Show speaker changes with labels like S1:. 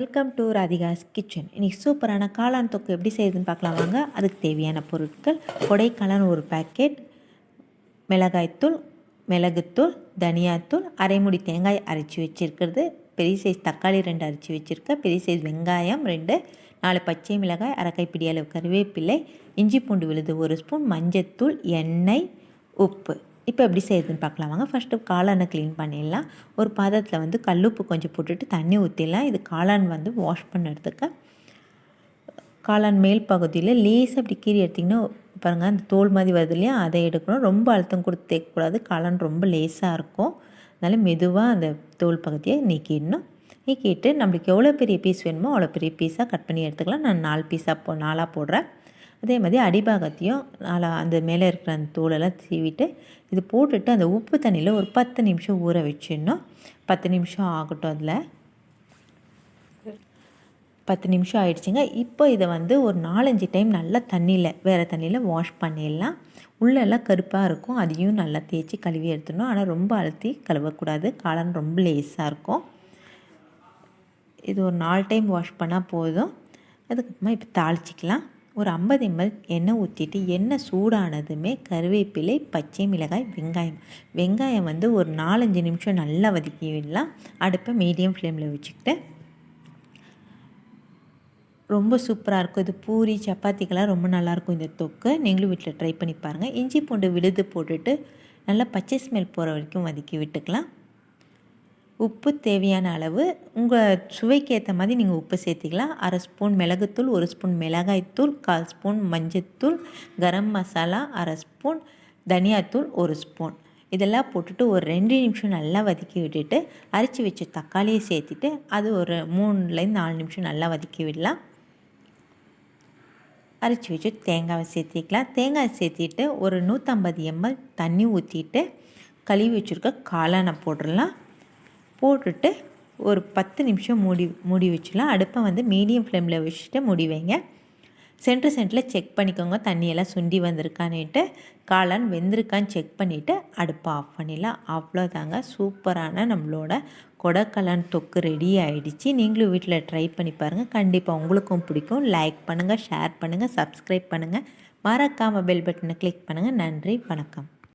S1: Welcome to Radhika's kitchen இன்றைக்கி சூப்பரான காளான் தொக்கு எப்படி செய்யுதுன்னு பார்க்கலாம். வாங்க அதுக்கு தேவையான பொருட்கள். கொடைக்காளான் ஒரு பேக்கெட் மிளகாய்த்தூள் மிளகுத்தூள் தனியாத்தூள் அரைமுடி தேங்காய் அரைச்சி வச்சுருக்கிறது. பெரிய சைஸ் தக்காளி ரெண்டு அரைச்சி வச்சுருக்கேன் பெரிய சைஸ் வெங்காயம் ரெண்டு நாலு பச்சை மிளகாய் அரைக்கைப்பிடி அளவு கருவேப்பிலை இஞ்சி பூண்டு விழுது ஒரு ஸ்பூன் மஞ்சத்தூள் எண்ணெய் உப்பு. இப்போ எப்படி செய்யுதுன்னு பார்க்கலாம். வாங்க ஃபஸ்ட்டு காளானை க்ளீன் பண்ணிடலாம். ஒரு பாதத்தில் வந்து கல்லுப்பு கொஞ்சம் போட்டுட்டு தண்ணி ஊற்றிடலாம் இது காளான் வந்து வாஷ் பண்ணுறதுக்கு காளான் மேல் பகுதியில் லேசாக அப்படி கீறி எடுத்திங்கன்னா பாருங்கள் அந்த தோல் மாதிரி வருது இல்லையா? அதை எடுக்கணும். ரொம்ப அழுத்தம் கொடுத்து தேக்கக்கூடாது காளான் ரொம்ப லேசாக இருக்கும். அதனால் மெதுவாக அந்த தோல் பகுதியை நீக்கிடணும். நீக்கிட்டு நம்மளுக்கு எவ்வளோ பெரிய பீஸ் வேணுமோ அவ்வளோ பெரிய பீஸாக கட் பண்ணி எடுத்துக்கலாம். நான் நாலு பீஸாக போ நாலாக போடுறேன். அதே மாதிரி அடிபாகத்தையும் நல்லா அந்த மேலே இருக்கிற அந்த தூளெல்லாம் சீவிட்டு இது போட்டுட்டு அந்த உப்பு தண்ணியில் ஒரு பத்து நிமிஷம் ஊற வச்சிடணும். பத்து நிமிஷம் ஆகட்டும் அதில். பத்து நிமிஷம் ஆயிடுச்சுங்க. இப்போ இதை வந்து ஒரு நாலஞ்சு டைம் நல்லா தண்ணியில் வேறு தண்ணியில் வாஷ் பண்ணிடலாம். உள்ளெல்லாம் கருப்பாக இருக்கும். அதையும் நல்லா தேய்ச்சி கழுவி எடுத்துடணும். ஆனால் ரொம்ப அழுத்தி கழுவக்கூடாது. காளான் ரொம்ப லேஸாக இருக்கும். இது ஒரு நாலு டைம் வாஷ் பண்ணால் போதும். அதுக்கப்புறமா இப்போ தாளிச்சிக்கலாம். ஒரு ஐம்பது எம்எல் எண்ணெய் ஊற்றிட்டு எண்ணெய் சூடானதுமே கருவேப்பிலை பச்சை மிளகாய் வெங்காயம். வெங்காயம் வந்து ஒரு நாலஞ்சு நிமிஷம் நல்லா வதக்கி விடலாம். அடுப்பை மீடியம் ஃப்ளேமில் வச்சுக்கிட்டு. ரொம்ப சூப்பராக இருக்கும். இது பூரி சப்பாத்திக்கெல்லாம் ரொம்ப நல்லாயிருக்கும் இந்த தொக்கு. நீங்களும் வீட்டில் ட்ரை பண்ணி பாருங்கள் இஞ்சி பூண்டு விழுது போட்டுட்டு நல்லா பச்சை ஸ்மெல் போகிற வரைக்கும் வதக்கி விட்டுக்கலாம். உப்பு தேவையான அளவு உங்கள் சுவைக்கு ஏற்ற மாதிரி நீங்கள் உப்பு சேர்த்திக்கலாம். அரை ஸ்பூன் மிளகுத்தூள் ஒரு ஸ்பூன் மிளகாய்த்தூள் கால் ஸ்பூன் மஞ்சத்தூள் கரம் மசாலா அரை ஸ்பூன் தனியாத்தூள் ஒரு ஸ்பூன். இதெல்லாம் போட்டுட்டு ஒரு ரெண்டு நிமிஷம் நல்லா வதக்கி விட்டுட்டு அரைச்சி வச்ச தக்காளியை சேர்த்துட்டு அது ஒரு மூணுலேருந்து நாலு நிமிஷம் நல்லா வதக்கி விடலாம். அரைச்சி வச்சு தேங்காவை சேர்த்திக்கலாம். தேங்காய் சேர்த்திட்டு ஒரு நூற்றம்பது எம்எல் தண்ணி ஊற்றிட்டு கழுவி வச்சுருக்க காளானை போட்டுடலாம். போட்டுட்டு ஒரு பத்து நிமிஷம் மூடி மூடி வச்சிடலாம். அடுப்பை வந்து மீடியம் ஃப்ளேமில் வச்சுட்டு மூடி வைங்க. சென்ட்ரு சென்டரில் செக் பண்ணிக்கோங்க. தண்ணியெல்லாம் சுண்டி வந்திருக்கான்னுட்டு. காளான் வெந்திருக்கான்னு செக் பண்ணிவிட்டு அடுப்பை ஆஃப் பண்ணிடலாம். அவ்வளோதாங்க. சூப்பரான நம்மளோட கொடக்கலான் தொக்கு ரெடி ஆகிடுச்சு நீங்களும் வீட்டில் ட்ரை பண்ணி பாருங்கள் கண்டிப்பாக உங்களுக்கும் பிடிக்கும். லைக் பண்ணுங்கள் ஷேர் பண்ணுங்கள் சப்ஸ்கிரைப் பண்ணுங்கள் மறக்காமல் பெல் பட்டனை கிளிக் பண்ணுங்கள் நன்றி வணக்கம்.